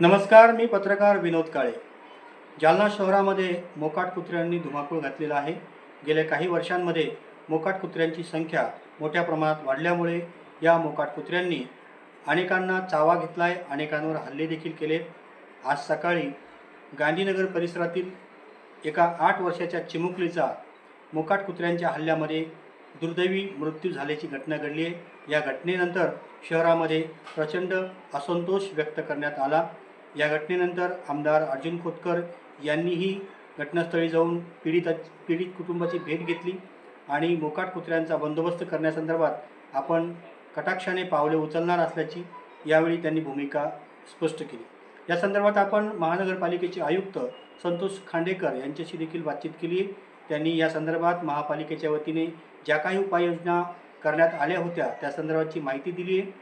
नमस्कार मी पत्रकार विनोद काळे. जालना शहरामध्ये मोकाट कुत्र्यांनी धुमाकूळ घातलेला आहे. गेल्या काही वर्षांमध्ये मोकाट कुत्र्यांची संख्या मोठ्या प्रमाणात वाढल्यामुळे या मोकाट कुत्र्यांनी अनेकांना चावा घेतला आहे अनेकांवर हल्ले देखील केले आज सकाळी गांधीनगर परिसरातील एका आठ वर्षाच्या चिमुकलीचा मोकाट कुत्र्यांच्या हल्ल्यामध्ये दुर्दैवी मृत्यू झाल्याची घटना घडली आहे. या घटनेनंतर शहरामध्ये प्रचंड असंतोष व्यक्त करण्यात आला. या घटनेनंतर आमदार अर्जुन खोतकर यांनीही घटनास्थळी जाऊन पीडित पीडित कुटुंबाची भेट घेतली आणि मोकाट कुत्र्यांचा बंदोबस्त करण्यासंदर्भात आपण कटाक्षाने पावले उचलणार असल्याची यावेळी त्यांनी भूमिका स्पष्ट केली. या संदर्भात आपण महानगरपालिकेचे आयुक्त संतोष खांडेकर यांच्याशी देखील बातचीत केली त्यांनी या संदर्भात महापालिकेच्या वतीने ज्या काही उपाययोजना करण्यात आल्या होत्या त्या संदर्भाची माहिती दिली आहे.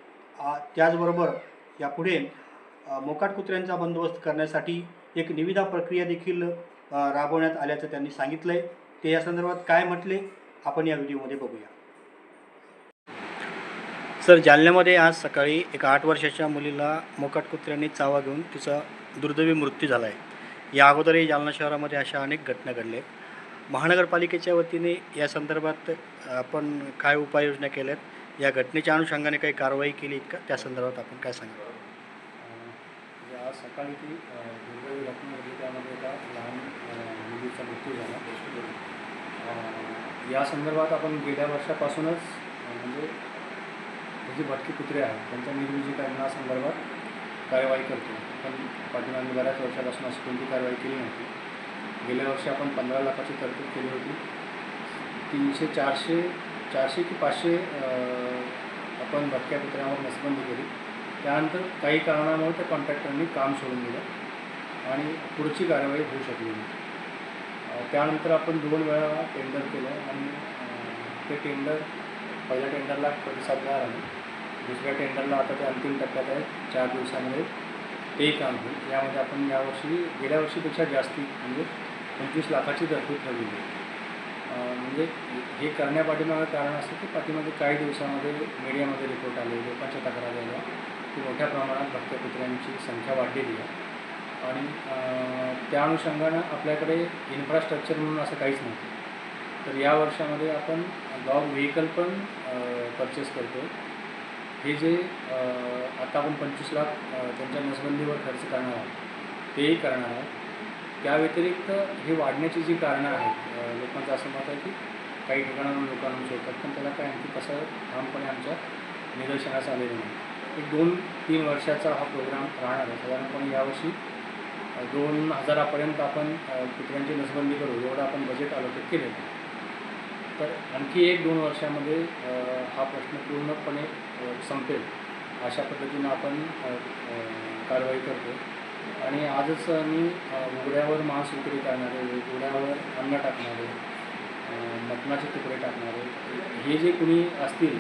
आ, त्याचबरोबर यापुढे मोकाट कुत्र्यांचा बंदोबस्त करण्यासाठी एक निविदा प्रक्रिया देखील राबवण्यात आल्याचं त्यांनी सांगितलं आहे ते या संदर्भात काय म्हटले आपण या व्हिडिओमध्ये बघूया. सर जालन्यामध्ये आज सकाळी एका आठ वर्षाच्या मुलीला मोकाट कुत्र्यांनी चावा घेऊन तिचा दुर्दैवी मृत्यू झाला आहे या अगोदरही जालना शहरामध्ये अशा अनेक घटना घडल्या. आहेत महानगरपालिकेच्या वतीने या संदर्भात आपण काय उपाययोजना आहेत या घटनेच्या अनुषंगाने काही कारवाई केली का? त्या संदर्भात आपण काय सांगा आज सकाळी ती दुर्दैवी घटना घडली. त्यामध्ये एका लहान मुलीचा मृत्यू झाला. या संदर्भात आपण गेल्या वर्षापासूनच म्हणजे हे जे भटकी कुत्रे आहेत त्यांच्या निर्विजीकरणासंदर्भात कार्यवाही करतो. पण पाठीमागे बऱ्याच वर्षापासून अशी कोणती कारवाई केली नव्हती. गेल्या वर्षी आपण पंधरा लाखाची तरतूद केली होती. तीनशे चारशे चारशे की पाचशे आपण भटक्या कुत्र्यांवर नसबंदी केली. त्यानंतर काही कारणामुळे त्या कॉन्ट्रॅक्टरनी काम सोडून दिलं आणि पुढची कारवाई होऊ शकली नाही. त्यानंतर आपण दोन वेळा टेंडर केलं आणि ते टेंडर पहिल्या टेंडरला प्रतिसाद मिळाला नाही. दुसऱ्या टेंडरला आता ते अंतिम टप्प्यात आहे चार दिवसामध्ये ते काम होईल. यामध्ये आपण यावर्षी गेल्या वर्षीपेक्षा जास्ती म्हणजे पंचवीस लाखाची तरतूद ठरवली आहे. म्हणजे हे करण्यापाठीमागं कारण असं की पाठीमागे काही दिवसामध्ये मीडियामध्ये रिपोर्ट आले लोकांच्या तक्रारी आल्या. की मोठ्या प्रमाणात भटक्या कुत्र्यांची संख्या वाढलेली आहे. आणि त्या अनुषंगानं आपल्याकडे इन्फ्रास्ट्रक्चर म्हणून असं काहीच नव्हतं. तर या वर्षामध्ये आपण डॉग व्हेकल पण परचेस करतो हे जे आता आपण पंचवीस लाख त्यांच्या नसबंदीवर खर्च करणार आहोत तेही करणार आहोत. त्या व्यतिरिक्त हे वाढण्याची जी कारणं आहेत लोकांचं असं मत आहे की काही ठिकाणांवर लोकांना शोधतात पण त्याला काय आणखी कसं ठामपणे आमच्या निदर्शनास आलेलं नाही. एक दोन तीन वर्षाचा हा प्रोग्राम राहणार आहे. साधारणपणे यावर्षी दोन हजारापर्यंत आपण कुत्र्यांची नसबंदी करू एवढं आपण बजेट अलोकेट केलेलं आहे. तर आणखी एक दोन वर्षामध्ये हा प्रश्न पूर्णपणे संपेल. अशा पद्धतीनं आपण कारवाई करतो आणि आजच मी उघड्यावर मांस विक्री करणारे उघड्यावर अन्न टाकणारे मटणाचे तुकडे टाकणारे हे जे कुणी असतील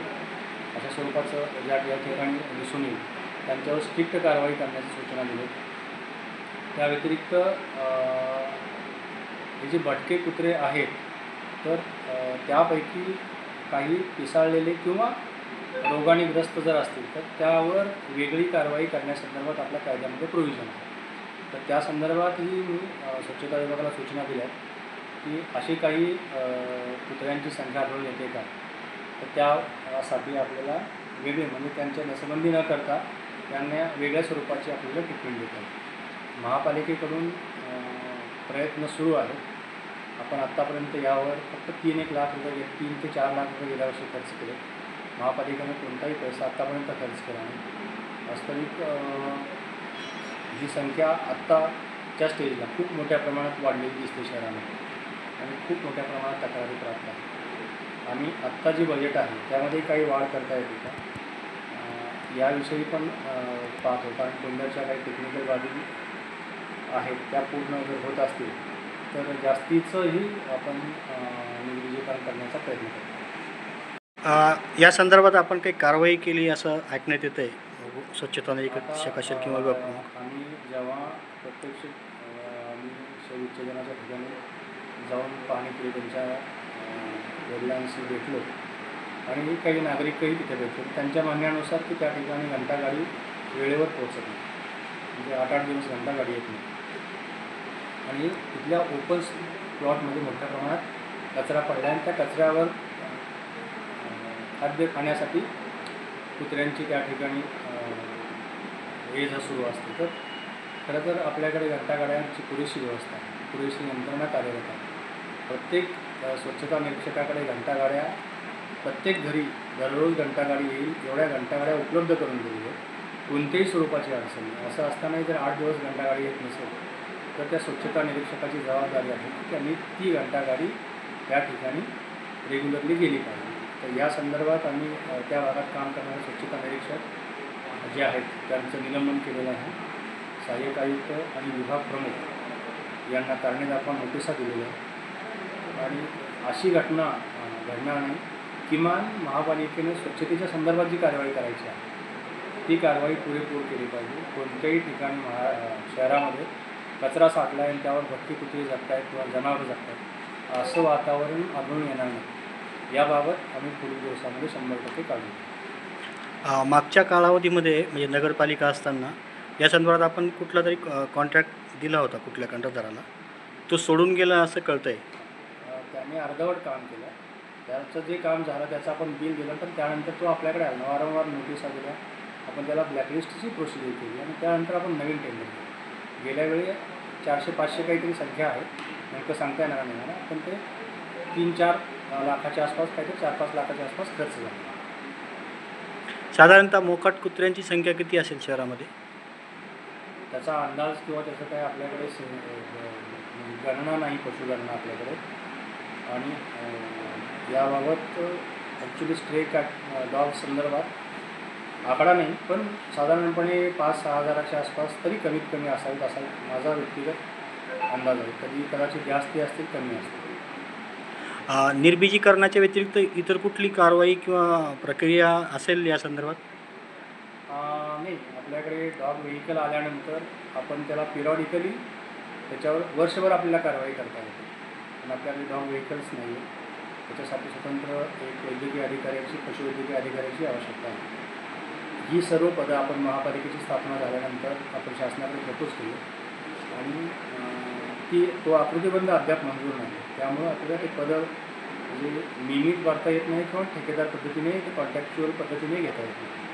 अशा स्वरूपाचं या या ठिकाणी दिसून येईल. त्यांच्यावर स्ट्रिक्ट कारवाई करण्याची सूचना दिली. त्या व्यतिरिक्त हे जे भटके कुत्रे आहेत तर त्यापैकी काही पिसाळलेले किंवा रोगाने ग्रस्त जर असतील तर त्यावर वेगळी कारवाई करण्यासंदर्भात आपल्या कायद्यामध्ये प्रोव्हिजन आहे. तर त्या संदर्भातही मी स्वच्छता विभागाला सूचना दिल्या की अशी काही कुत्र्यांची संख्या आढळून येते का? तर त्यासाठी आपल्याला वेगळे म्हणजे त्यांच्या नसबंदी न करता त्यांना वेगळ्या स्वरूपाची आपल्याला ट्रीटमेंट देता येईल महापालिकेकडून प्रयत्न सुरू आहेत. आपण आत्तापर्यंत यावर फक्त तीन एक लाख रुपये तीन ते चार लाख रुपये गेल्या वर्षी खर्च केले. महापालिकेनं कोणताही पैसा आत्तापर्यंत खर्च केला नाही. वास्तविक ही संख्या आत्ताच्या स्टेजला खूप मोठ्या प्रमाणात वाढलेली दिसते शहरामध्ये. आणि खूप मोठ्या प्रमाणात तक्रारी प्राप्त आहे आणि आत्ता जी बजेट आहे त्यामध्ये काही वाढ करता येते का? याविषयी पण पाहतो. कारण टेंडरच्या काही टेक्निकल बाबी आहेत त्या पूर्ण जर होत असतील तर जास्तीचंही आपण निर्विजीकरण करण्याचा प्रयत्न करतो. या संदर्भात आपण काही कारवाई केली असं ऐकण्यात येतं आहे स्वच्छता निरीक्षक असेल किंवा आम्ही जेव्हा प्रत्यक्ष आम्ही शवविच्छेदनाच्या ठिकाणी जाऊन पाहणी केली त्यांच्या वडिलांशी भेटलो. आणि काही नागरिकही तिथे भेटले. त्यांच्या म्हणण्यानुसार की त्या ठिकाणी घंटागाडी वेळेवर पोहोचत नाही. म्हणजे आठ आठ दिवस घंटा गाडी येत नाही. आणि तिथल्या ओपन प्लॉटमध्ये मोठ्या प्रमाणात कचरा पडला आणि त्या कचऱ्यावर खाद्य खाण्यासाठी कुत्र्यांची त्या ठिकाणी ये जा सुरू असते तर खरं तर आपल्याकडे घंटागाड्यांची पुरेशी व्यवस्था आहे. पुरेशी यंत्रणा कार्यरत आहे. प्रत्येक स्वच्छता निरीक्षकाकडे घंटागाड्या प्रत्येक घरी दररोज घंटागाडी येईल एवढ्या घंटागाड्या उपलब्ध करून दिलेल्या आहेत. कोणत्याही स्वरूपाची अडचण नाही. असं असतानाही जर आठ दिवस घंटागाडी येत नसेल तर त्या स्वच्छता निरीक्षकाची जबाबदारी आहे की त्यांनी ती घंटागाडी त्या ठिकाणी रेग्युलरली गेली पाहिजे. तर या संदर्भात आम्ही त्या भागात काम करणारे स्वच्छता निरीक्षक जे आहेत त्यांचं निलंबन केलेलं आहे. सहाय्यक आयुक्त आणि विभाग प्रमुख यांना कारणे दाखवा नोटिसा दिलेल्या आहेत. आणि अशी घटना घडणार नाही किमान महापालिकेने स्वच्छतेच्या संदर्भात जी कारवाई करायची आहे ती कारवाई पुरेपूर केली पाहिजे. कोणत्याही ठिकाणी महा शहरामध्ये कचरा साठला आहे आणि त्यावर भटकी कुत्री जगत आहेत किंवा जनावरं जगत आहेत असं वातावरण आढळून येणार नाही. याबाबत आम्ही पुढील दिवसामध्ये शंभर टक्के काढू मागच्या कालावधीमध्ये म्हणजे नगरपालिका असताना या संदर्भात आपण कुठला तरी कॉन्ट्रॅक्ट दिला होता कुठल्या कंत्राटदाराला. तो सोडून गेला असं कळतं आहे त्याने अर्धवट काम केलं. त्याचं जे काम झालं त्याचं आपण बिल दिलं पण त्यानंतर तो आपल्याकडे आला. वारंवार नोटिसा दिल्या आपण त्याला ब्लॅकलिस्टची प्रोसिजर केली आणि त्यानंतर आपण नवीन टेंडर केलं. गेल्या वेळी चारशे पाचशे काहीतरी संख्या आहे नेमकं सांगता येणार नाही मला पण ते तीन चार लाखाच्या आसपास काहीतरी चार पाच लाखाच्या आसपास खर्च झाला. साधारणतः मोकाट कुत्र्यांची संख्या किती असेल शहरामध्ये? त्याचा अंदाज किंवा त्याचं काय आपल्याकडे गणना नाही पशुगणना आपल्याकडे. आणि याबाबत ॲक्च्युली स्ट्रे कॅट डॉग संदर्भात आकडा नाही पण साधारणपणे पाच सहा हजाराच्या आसपास तरी कमीत कमी असावीत असा माझा व्यक्तिगत अंदाज आहे. कधी कदाचित जास्ती असतील कमी असतील. निर्बीजीकरणाच्या व्यतिरिक्त इतर कुठली कारवाई किंवा प्रक्रिया असेल या संदर्भात? नाही. आपल्याकडे डॉग व्हेकल आल्यानंतर आपण त्याला पिरियॉडिकली त्याच्यावर वर्षभर आपल्याला कारवाई करता येते. पण आपल्याकडे डॉग व्हेकल्स नाही आहे. त्याच्यासाठी स्वतंत्र एक वैद्यकीय अधिकाऱ्याची पशुवैद्यकीय अधिकाऱ्याची आवश्यकता आहे. ही सर्व पदं आपण महापालिकेची स्थापना झाल्यानंतर आपण शासनाकडे प्रपोज केली. आणि ती तो आकृतीबंध अद्याप मंजूर नाही. त्यामुळं आपल्याला ते पदं म्हणजे नियमित वाढता येत नाही किंवा ठेकेदार पद्धतीने कॉन्ट्रॅक्च्युअल पद्धतीने घेता येत नाही.